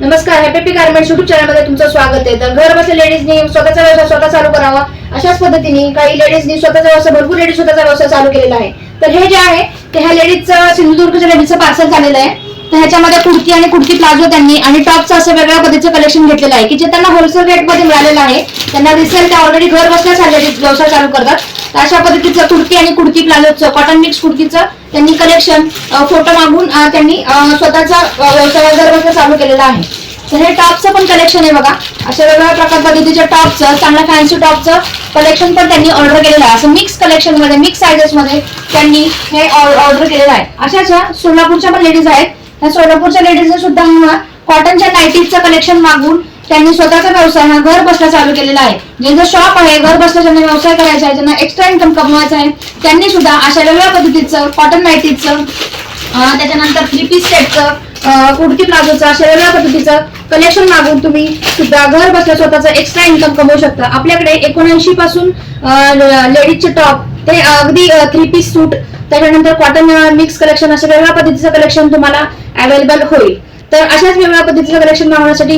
नमस्कार happy garments YouTube चॅनलमध्ये तुमचं स्वागत आहे. तर घर बसल्या लेडीजनी स्वतःचा व्यवसाय स्वतः चालू करावा. अशाच पद्धतीने काही लेडीजनी स्वतःचा व्यवसाय भरपूर लेडीज स्वतःचा व्यवसाय चालू केलेला आहे. तर हे जे आहे ते ह्या लेडीजचं सिंधुदुर्गच्या लेडीजचं पार्सल झालेलं आहे. तर ह्याच्यामध्ये कुर्ती आणि कुर्ती प्लाझो त्यांनी आणि टॉपचं असं वेगळ्या पद्धतीचं कलेक्शन घेतलेलं आहे की जे त्यांना होलसेल रेटमध्ये मिळालेलं आहे. त्यांना रिसेल त्या ऑलरेडी घर बसल्याच हा लेडीज व्यवसाय चालू करतात. अशा पद्धतीचं कुर्ती आणि कुर्ती प्लाझोचं कॉटन मिक्स कुर्तीचं त्यांनी कलेक्शन फोटो मागून त्यांनी स्वतःचा व्यवसाय दरवाजा चालू केलेला आहे. तर हे टॉपचं पण कलेक्शन आहे बघा. अशा वेगवेगळ्या प्रकार पद्धतीच्या टॉपचं चांगल्या फॅन्सी टॉपचं कलेक्शन पण त्यांनी ऑर्डर केलेलं आहे. असं मिक्स कलेक्शनमध्ये मिक्स सायझेस मध्ये त्यांनी हे ऑर्डर केलेलं आहे. अशाच ह्या सोलापूरच्या पण लेडीज आहेत. ह्या सोलापूरच्या लेडीजने सुद्धा कॉटनच्या नायटीजचं कलेक्शन मागून त्यांनी स्वतःचा व्यवसाय हा घर बसल्या चालू केलेला आहे. ज्यांचा शॉप आहे घर बसल्या ज्यांना व्यवसाय करायचा आहे ज्यांना एक्स्ट्रा इन्कम कमवायचा आहे त्यांनी सुद्धा अशा वेगळ्या पद्धतीचं कॉटन नाईटीजचं त्याच्यानंतर थ्री पीस सेटचं कुर्ती प्लाझोचं अशा वेगळ्या पद्धतीचं कलेक्शन मागून तुम्ही सुद्धा घर बसल्या स्वतःचा एक्स्ट्रा इन्कम कमवू शकता. आपल्याकडे एकोणऐंशी पासून लेडीजचे टॉप ते अगदी थ्री पीस सूट त्याच्यानंतर कॉटन मिक्स कलेक्शन अशा वेगळ्या पद्धतीचं कलेक्शन तुम्हाला अवेलेबल होईल. तर अशाच वेगळ्या पद्धतीचं कलेक्शन मागवण्यासाठी